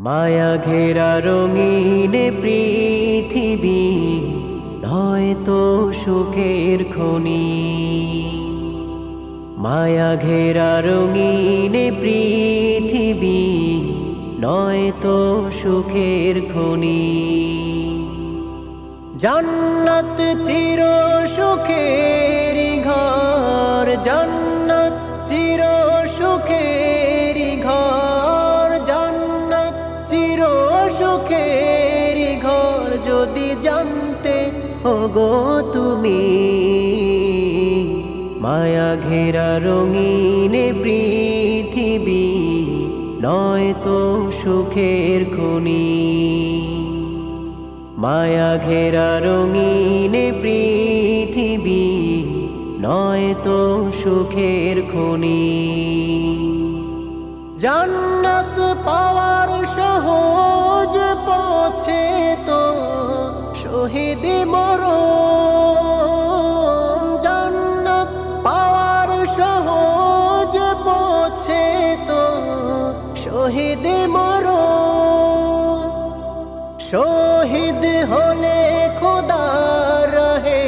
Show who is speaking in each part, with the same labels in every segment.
Speaker 1: মায়া ঘেরা রঙিনে পৃথিবী নয়তো সুখের খনি। মায়া ঘেরা রঙিনে পৃথিবী নয়তো সুখের খনি। জান্নাত চির সুখের ঘর জান্নাত সুখের ঘর যদি জানতে, ওগো তুমি মায়া ঘেরা রঙিনে পৃথিবী নয়তো সুখের খনি। মায়া ঘেরা রঙিনে পৃথিবী, নয় তো সুখের খনি। জান্নাত পাওয়ার সহজ পছে তো শহীদ মর জান্নাত পাওয়ার সহজ পছে তো শহীদ মর শহীদ হলে খোদা রহে,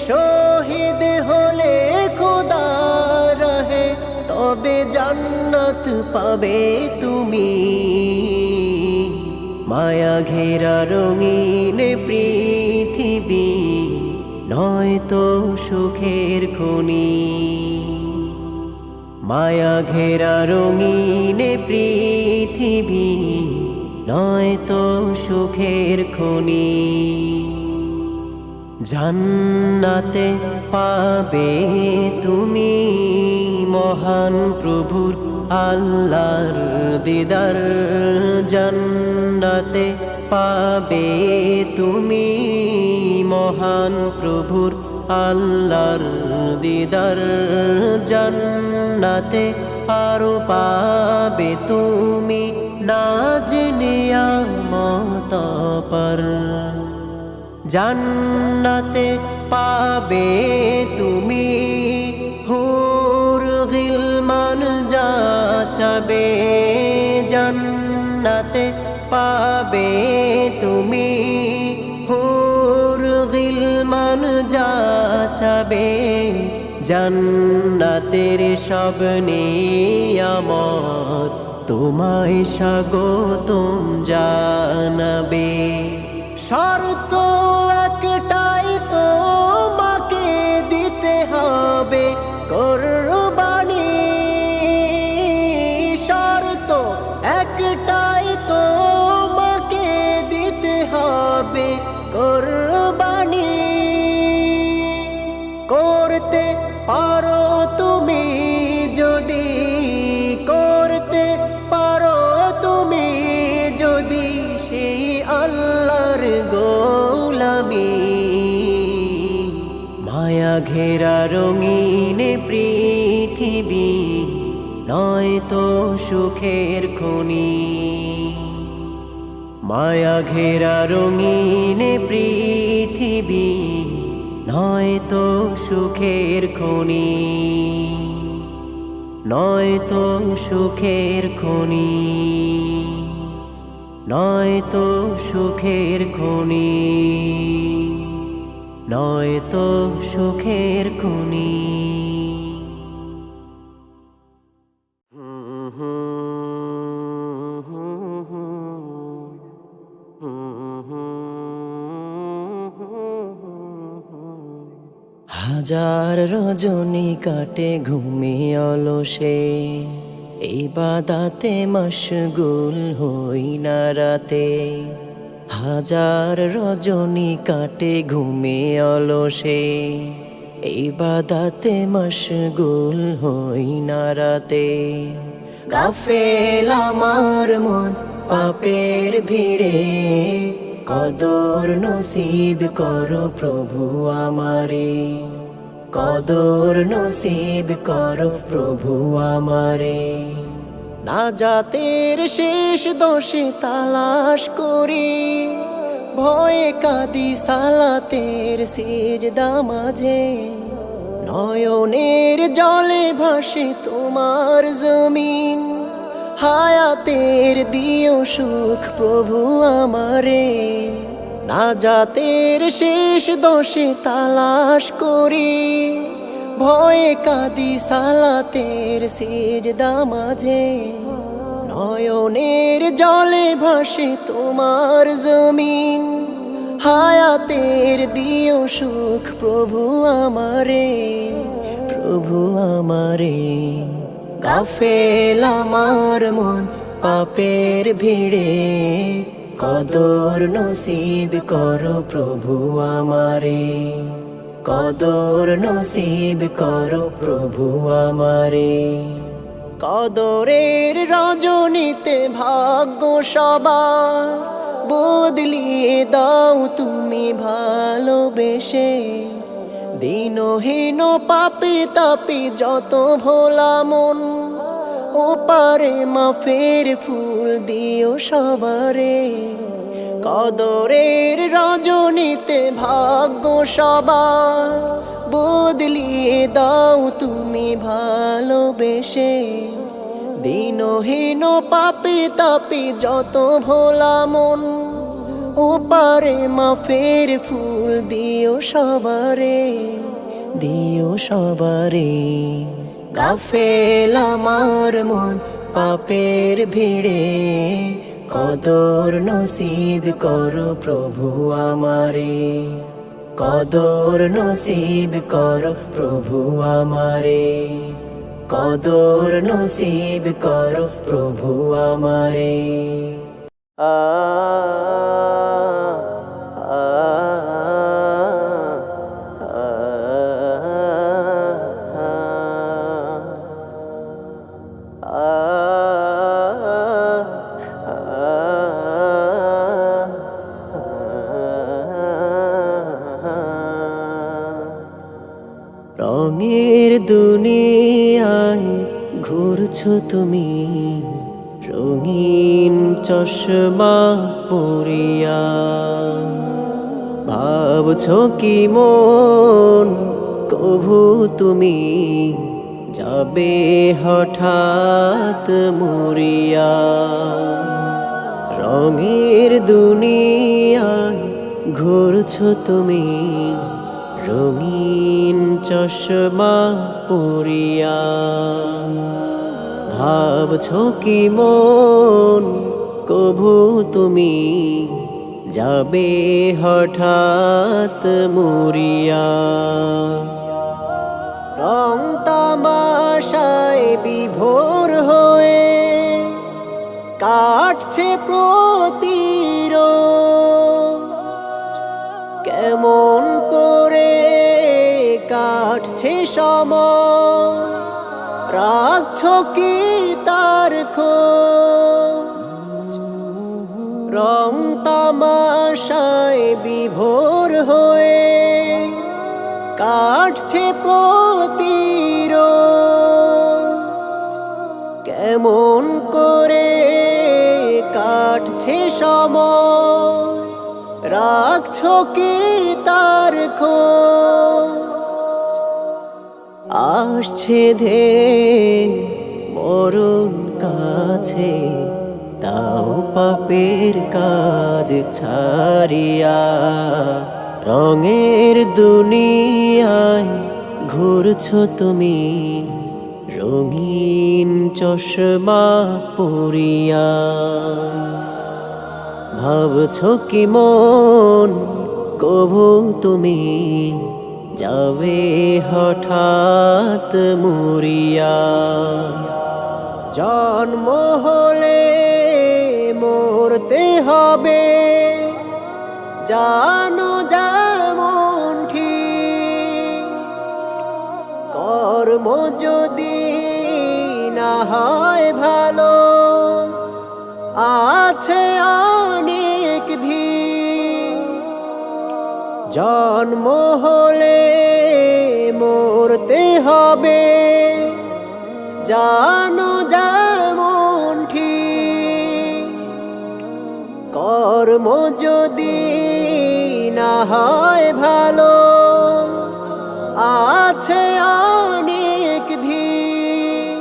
Speaker 1: শহীদ হলে খোদা রহে, তবে জান্নাত পাবে ঘেরা রঙিন পৃথিবী, নয়তো সুখের খনি। মায়া ঘেরা রঙিন পৃথিবী, নয়তো সুখের খনি। জান্নাতে পাবে তুমি মহান প্রভুর আল্লাহর দিদার জান্নাতে পাবে তুমি মহান প্রভুর আল্লাহর দিদার জান্নাতে আরও পাবে তুমি নাজ নিয়ামত পর জান্নাতে পাবে তুমি যাচাবে জান্নাতে পাবে তুমি। হুর গিলমান যাচাবে, জান্নাতের সব নিয়ামত তোমায় স্বাগতম জানাবে। শর্ত একটাই তোমাকে দিতে হবে কোরবানি করতে পারো তুমি, যদি করতে পারো তুমি, যদি সেই আল্লাহর গোলামি। মায়া ঘেরা রঙিন পৃথিবী নয়তো সুখের খনি। মায়া ঘেরা রঙিন পৃথিবী নয়তো সুখের খনি। নয়তো সুখের খনি। নয়তো সুখের খনি। নয়তো সুখের খনি। হাজার রজনী কাটে, ঘুমে অলসে। এই বাদাতে মশগুল হই না রাতে। হাজার রজনী কাটে, ঘুমে অলসে। এই বাদাতে মশগুল হই না রাতে। গাফেল আমার মন পাপের ভিড়ে। কদর নসিব করো প্রভু আমারে। কদর নসিব করো প্রভু আমারে। না জাতের শেষ দোষে তালাশ করি। ভয়ে কাদি সালাতের সিজদা মাঝে। নয়নের জলে ভাসে তোমার জমিন। হায়াতের দিও সুখ প্রভু আমারে। না জাতের শেষ দোষে তালাশ করি। ভয়ে কাদি সালাতের সেজদা দামাঝে নয়নের জলে ভাসে তোমার জমিন। হায়াতের দিও সুখ প্রভু আমারে প্রভু আমারে। গাফেল আমার মন পাপের ভিড়ে। কদর নসিব করো প্রভু আমারে। কদর নসিব করো প্রভু আমারে। কদরের রজনীতে ভাগ্য সবার। বদলিয়ে দাও তুমি ভালোবেসে। দিনহীন পাপে তাপে যত ভোলা মন, ও পারে মাফের ফুল দিও সবারে। কদরের রজনীতে ভাগ্য সবার। বদলিয়ে দাও তুমি ভালোবেসে। দিনহীন পাপি তাপি যত ভোলা মন ও পারে মাফের ফুল দিও সবারে। দিও সবারে, গাফেল আমার মন। পাপের ভিড়ে কদর নসিব করো প্রভু আমারে। কদর নসিব করো প্রভু আমারে। কদর নসিব করো প্রভু আমারে। আ ঘুরছো তুমি, রঙিন চশমা পরিয়া। ভাবছ কি মন, কভু তুমি যাবে হঠাৎ মরিয়া। রঙের দুনিয়ায় ঘুরছো তুমি, রঙিন চশমা পরিয়া। ভাবছ কি মন, কভু তুমি যাবে হঠাৎ মরিয়া। রং তামাশায় বিভোর হয়ে কাটছে প্রতির কেমন করে কাটছে সময়? রাখছ কি তার খোঁজ? রং তামাশায় বিভোর হয়ে কাটছে প্রতির কেমন করে কাটছে সময়? রাখছ কি তার খোঁজ? আসছে ধে মরণ কাছে, তাও পাপের কাজ ছাড়িয়া রঙের দুনিয়ায় ঘুরছো তুমি, রঙিন চশমা পরিয়া। ভাবছ কি মন, কভু তুমি যাবে হঠাৎ মরিয়া। জন্ম হলে মরতে হবে। জানো যেমন ঠিক, কর্ম যদি না হয় ভালো, আছে অনেক জন্ম হলে মরতে হবে। জানো যেমন ঠিক, কর্ম যদি না হয় ভালো, আছে অনেক ধীর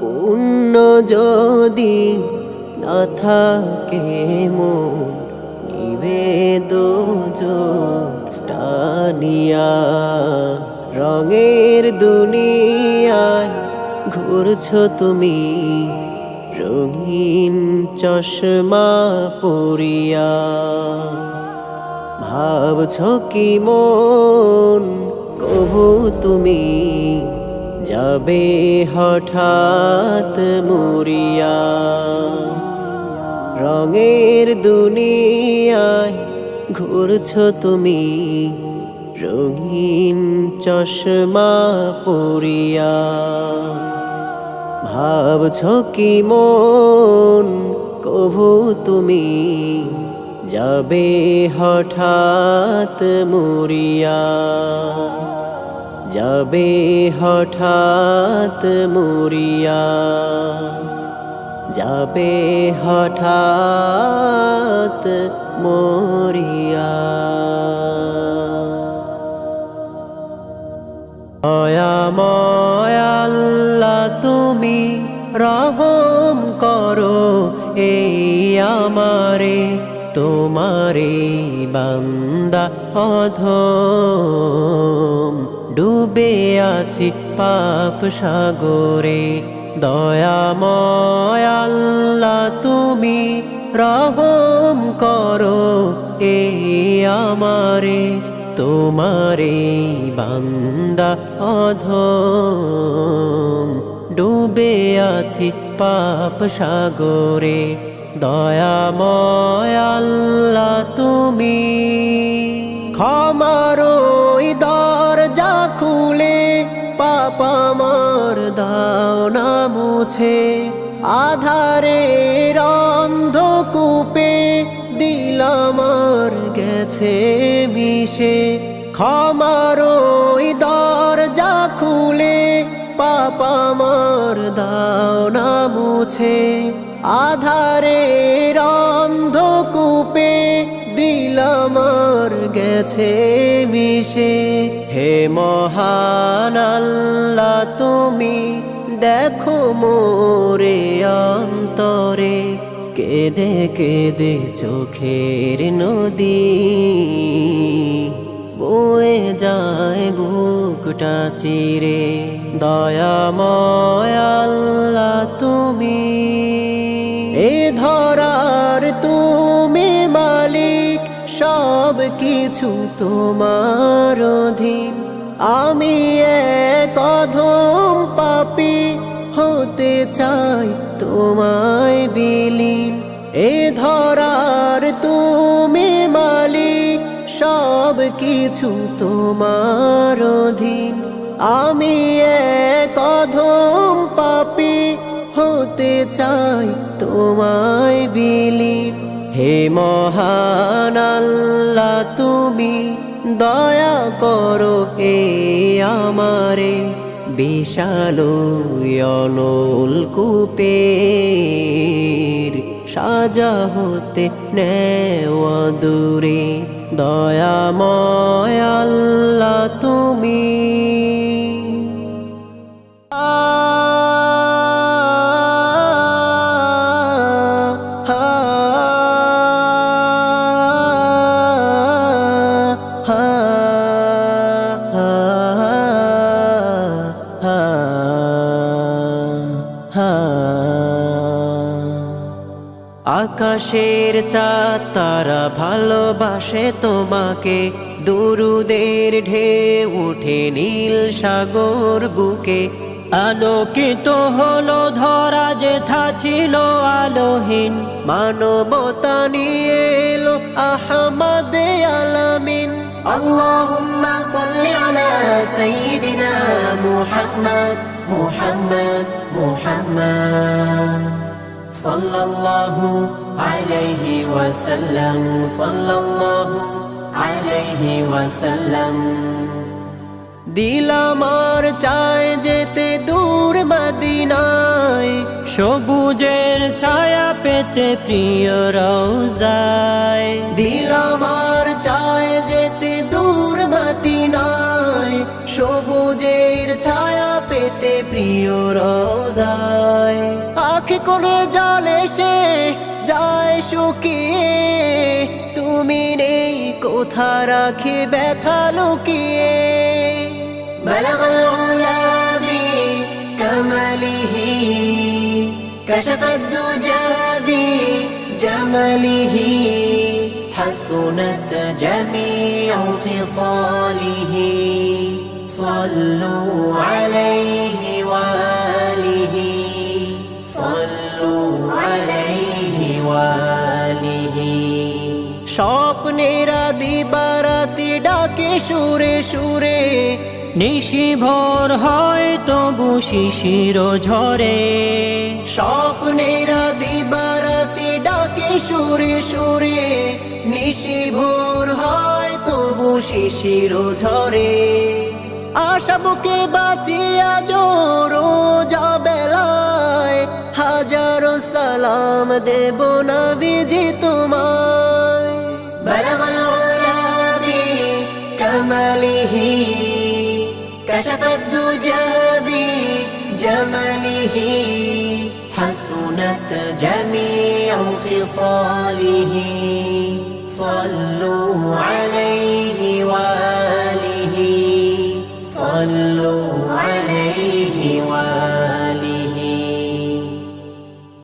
Speaker 1: পুণ্য যদি না থাকে মন নিবেদ টানিয়া। রঙের দুনিয়ায় ঘুরছ তুমি, রঙিন চশমা পরিয়া। ভাবছ কি মন কবু তুমি, যাবে হঠাৎ মরিয়া। রঙের দুনিয়ায় ঘুরছ তুমি, রঙিন চশমা পরিয়া। ভাবছ কি মন, কভু তুমি, যাবে হঠাৎ মরিয়া। যাবে হঠাৎ মরিয়া। যাবে হঠাৎ মরিয়া। আল্লাহ, তুমি রহম করো, এই আমারে, তোমারে বান্দা অধম। ডুবে আছি পাপ সাগরে দয়াময় আল্লাহ, তুমি রহম করো এ আমারে, তোমারে বান্দা অধম। ডুবে আছি পাপ সাগরে, দয়াময় আল্লাহ, তুমি ক্ষমারই মুছে আধারে অন্ধকূপে দিল আমার গেছে মিশে। ক্ষমারই দরজা খুলে, পাপ আমার দাও না মুছে। আধারে অন্ধকূপে দিল আমার গেছে মিশে। হে মহান আল্লাহ, তুমি দেখো মোরে অন্তরে, কেঁদে কেঁদে চোখের নদী। বয়ে যায় বুকটা চিরে দয়াময় আল্লাহ তুমি। এ ধরার তুমি মালিক, সব কিছু তোমার অধীন। আমি এক অধম পাপি হতে চাই তোমায় বিলীন। এ ধরার তুমি মালিক, সব কিছু তোমার অধীন। আমি এক অধম পাপি হতে চাই তোমায় বিলীন। হে মহান আল্লাহ, তুমি দয়া করো এ আমারে বিশাল অনল কুপে সাজা হতে নেওয়া দূরে। দয়া আল্লাহ তুমি আকাশের চাঁদ, তারা ভালোবাসে তোমাকে। দুরুদের ঢে উঠে নীল সাগর বুকে। আলোকিত হলো ধরা যেথা ছিল আলোহীন। মানবতা নিয়ে এলো আহমদে আলামিন। মোহাম্মদ মোহাম্মদ মোহাম্মদ। صلى الله عليه وسلم صلى الله عليه وسلم দিল আমার চায় যেতে দূর মদিনায় সবুজের ছায়া পেতে প্রিয় রওজায় দিল আমার চায় যেতে দূর মদিনায় সবুজের ছায়া পেতে প্রিয় রওজায় আখি কোণে জলে সে যায় শুকিয়ে তুমি নেই কোথা রাখি ব্যথা লুকিয়ে بلغ العلا بكماله كشف الدجى بجماله حسنت جميع خصاله صلوا عليه وآله স্বপ্নেরা দিবারাতি ডাকে সুরে সুরে, নিশিভর হয় তবু শিশির ঝরে। স্বপ্নেরা দিবারাতি ডাকে সুরে সুরে, নিশিভোর হয় তবু শিশির ঝরে। আশা বুকে বাঁচিয়া জোরো যাবেলায় হাজারো সালাম দেব না বিজি جميع خصاله. صلوا عليه وآله. صلوا